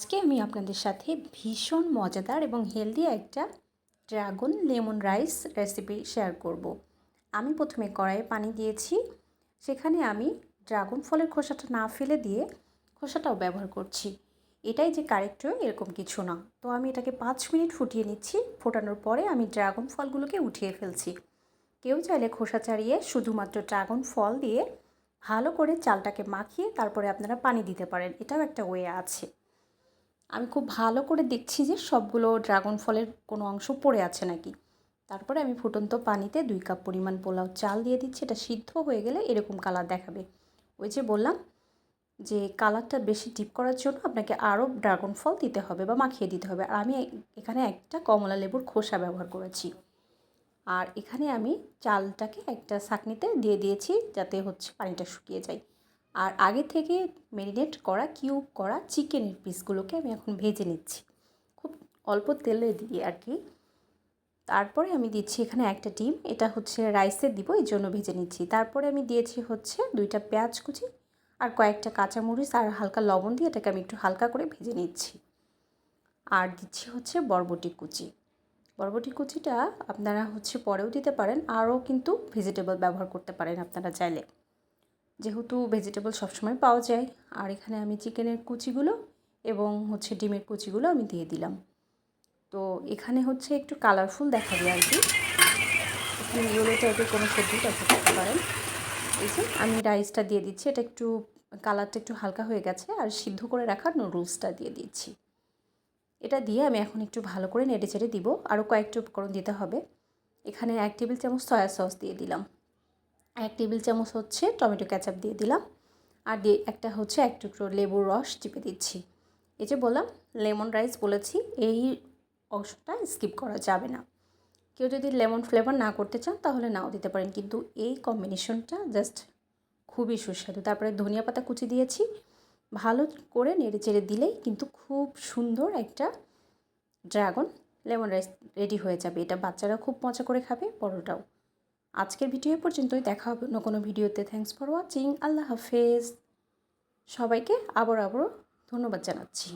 আজকে আমি আপনাদের সাথে ভীষণ মজাদার এবং হেলদি একটা dragon lemon rice recipe share করব। আমি প্রথমে কড়াইয়ে পানি দিয়েছি। সেখানে আমি ড্রাগন ফলের খোসাটা না ফেলে দিয়ে খোসাটাও ব্যবহার করছি। এটাই যে কারেক্ট এরকম কিছু না। তো আমি এটাকে পাঁচ মিনিট ফুটিয়ে নিচ্ছি। ফোটানোর পরে আমি ড্রাগন ফলগুলোকে উঠিয়ে ফেলছি। কেউ চাইলে খোসা ছাড়িয়ে শুধুমাত্র ড্রাগন ফল দিয়ে ভালো করে চালটাকে মাখিয়ে তারপরে আপনারা পানি দিতে পারেন। এটাও একটা ওয়ে আছে। আমি খুব ভালো করে দেখছি যে সবগুলো ড্রাগন ফলের কোনো অংশ পড়ে আছে নাকি। তারপরে আমি ফুটন্ত পানিতে দুই কাপ পরিমাণ পোলাও চাল দিয়ে দিচ্ছি, এটা সিদ্ধ হয়ে গেলে এরকম কালার দেখাবে। ওই যে বললাম যে কালারটা বেশি ডিপ করার জন্য আপনাকে আরও ড্রাগন ফল দিতে হবে বা মাখিয়ে দিতে হবে। আর আমি এখানে একটা কমলা লেবুর খোসা ব্যবহার করেছি। আর এখানে আমি চালটাকে একটা ছাঁকনিতে দিয়ে দিয়েছি যাতে হচ্ছে পানিটা শুকিয়ে যায়। আর আগে থেকে ম্যারিনেট করা, কিউব করা চিকেনের পিসগুলোকে আমি এখন ভেজে নিচ্ছি। খুব অল্প তেলে দিয়ে আর কি। তারপরে আমি দিচ্ছি এখানে একটা ডিম, এটা হচ্ছে রাইসে দিব, এই জন্য ভেজে নিচ্ছি। তারপরে আমি দিয়েছি হচ্ছে দুইটা পেঁয়াজ কুচি আর কয়েকটা কাঁচামরিচ আর হালকা লবণ দিয়ে এটাকে আমি একটু হালকা করে ভেজে নিচ্ছি। আর দিচ্ছি হচ্ছে বরবটি কুচি। বরবটি কুচিটা আপনারা হচ্ছে পরেও দিতে পারেন, আরও কিন্তু ভেজিটেবল ব্যবহার করতে পারেন আপনারা চাইলে। যেহেতু ভেজিটেবল সবসময় পাওয়া যায়, আর এখানে আমি চিকেনের কুচিগুলো এবং হচ্ছে ডিমের কুচিগুলো আমি দিয়ে দিলাম। তো এখানে হচ্ছে একটু কালারফুল দেখা দেখাবে আর কি। এখানে ইয়েলো টাইপের কোনো সবজি ব্যবহার করতে পারেন। এই যে আমি রাইসটা দিয়ে দিচ্ছি, এটা একটু কালারটা একটু হালকা হয়ে গেছে, আর সিদ্ধ করে রাখা নুডলসটা দিয়ে দিচ্ছি। এটা দিয়ে আমি এখন একটু ভালো করে নেড়ে চেড়ে দিব, আরও কয়েকটা উপকরণ দিতে হবে। এখানে এক টেবিল চামচ সয়া সস দিয়ে দিলাম। এক টেবিল চামচ হচ্ছে টমেটো ক্যাচাপ দিয়ে দিলাম। আর দিয়ে একটা হচ্ছে এক টুকরো লেবুর রস চিপে দিচ্ছি। এই যে বললাম, লেমন রাইস বলেছি, এই অংশটা স্কিপ করা যাবে না। কেউ যদি লেমন ফ্লেভার না করতে চান, তাহলে নাও দিতে পারেন। কিন্তু এই কম্বিনেশনটা জাস্ট খুবই সুস্বাদু। তারপরে ধনিয়া পাতা কুচি দিয়েছি। ভালো করে নেড়ে চেড়ে দিলেই কিন্তু খুব সুন্দর একটা ড্রাগন লেমন রাইস রেডি হয়ে যাবে। এটা বাচ্চারা খুব মজা করে খাবে বড়োটাও আজকের ভিডিও পর্যন্তই। দেখা হবে অন্য কোনো ভিডিওতে। থ্যাংকস ফর ওয়াচিং আল্লাহ হাফেজ। সবাইকে আবার আবারও ধন্যবাদ জানাচ্ছি।